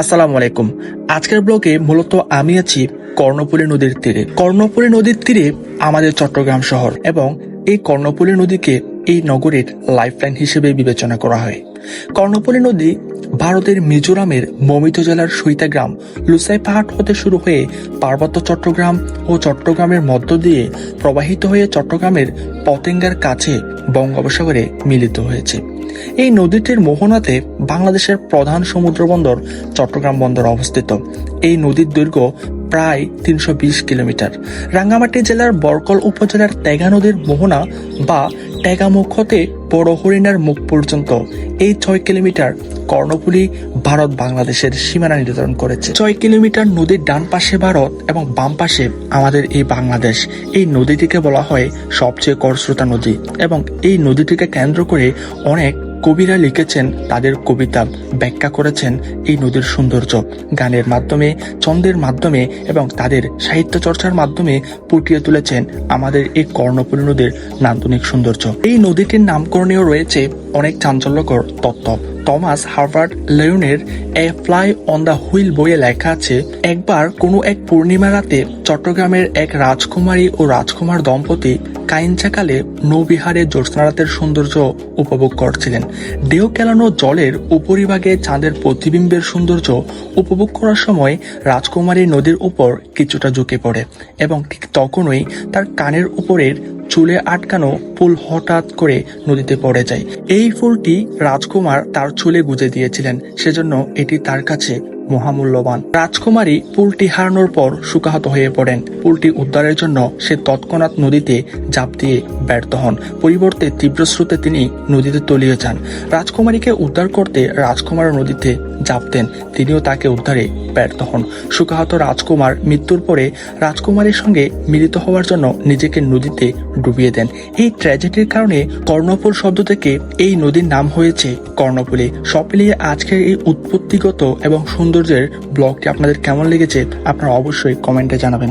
আসসালামু আলাইকুম। আজকের ব্লগে মূলত আমি আছি কর্ণপুলী নদীর তীরে। কর্ণপুলী নদীর তীরে আমাদের চট্টগ্রাম শহর এবং এই কর্ণপুলী নদীকে এই নগরীর লাইফলাইন হিসেবে বিবেচনা করা হয়। কর্ণপুলী নদী ভারতের মিজোরামের মমিত জেলার সুইতা গ্রাম, লুসাই পাহাড় হতে শুরু হয়ে পার্বত্য চট্টগ্রাম ও চট্টগ্রামের মধ্য দিয়ে প্রবাহিত হয়ে চট্টগ্রামের পতেঙ্গার কাছে বঙ্গোপসাগরে মিলিত হয়েছে। এই নদীটির মোহনাতে বাংলাদেশের প্রধান সমুদ্র বন্দর চট্টগ্রাম বন্দর অবস্থিত। এই নদীর দৈর্ঘ্য প্রায় তিনশো বিশ কিলোমিটার। রাঙ্গামাটি জেলার বরকল উপজেলার তেগা নদীর মোহনা বা টেগামুখ হতে বড় হরিণার মুখ পর্যন্ত এই ছয় কিলোমিটার কর্ণফুলী ভারত বাংলাদেশের সীমানা নির্ধারণ করেছে। ছয় কিলোমিটার নদীর ডান পাশে ভারত এবং বাম পাশে আমাদের এই বাংলাদেশ। এই নদীটিকে বলা হয় সবচেয়ে করস্রোতা নদী এবং এই নদীটিকে কেন্দ্র করে অনেক কবিরা লিখেছেন, তাদের কবিতা ব্যাখ্যা করেছেন এই নদীর সৌন্দর্য। গানের মাধ্যমে, ছন্দের মাধ্যমে এবং তাদের সাহিত্য চর্চার মাধ্যমে ফুটিয়ে তুলেছেন আমাদের এই কর্ণপুরী নদীর নান্দনিক সৌন্দর্য। এই নদীটির নামকরণেও রয়েছে অনেক চাঞ্চল্যকর তত্ত্ব। Thomas Harvard লেয়নের A fly on the wheel বইয়ে লেখা আছে, একবার কোনো এক পূর্ণিমা রাতে চট্টগ্রামের এক রাজকুমারী ও রাজকুমার দম্পতি কাইঞ্চাকালে নৌবিহারে জ্যোৎস্নারাতের সৌন্দর্য উপভোগ করছিলেন। ঢেউ কেলানো জলের উপরিভাগে চাঁদের প্রতিবিম্বের সৌন্দর্য উপভোগ করার সময় রাজকুমারী নদীর উপর কিছুটা ঝুঁকে পড়ে এবং ঠিক তখনই তার কানের উপরের চুলে আটকানো ফুল হঠাৎ করে নদীতে পড়ে যায়। এই ফুলটি রাজকুমার তার চুলে গুঁজে দিয়েছিলেন, সেজন্য এটি তার কাছে মহামূল্যবান। রাজকুমারী পুলটি হারানোর পর সুকাহত হয়ে পড়েন। পুলটি উদ্ধারের জন্য সে তৎক্ষণাৎ নদীতে ঝাঁপ দিয়ে ব্যর্থ হন। পরিবর্তে তীব্র স্রোতে তিনি নদীতে তলিয়ে যান। রাজকুমারীকে উদ্ধার করতে রাজকুমার নদীতে ঝাঁপ দেন। তিনিও তাকে উদ্ধারে ব্যর্থ হন। সুকাহত রাজকুমার মৃত্যুর পরে রাজকুমারীর সঙ্গে মিলিত হওয়ার জন্য নিজেকে নদীতে ডুবিয়ে দেন। এই ট্র্যাজেডির কারণে কর্ণপুর শব্দ থেকে এই নদীর নাম হয়েছে কর্ণপুলী সব মিলিয়ে আজকের এই উৎপত্তিগত এবং সৌন্দর্যের ব্লগটি আপনাদের কেমন লেগেছে আপনারা অবশ্যই কমেন্টে জানাবেন।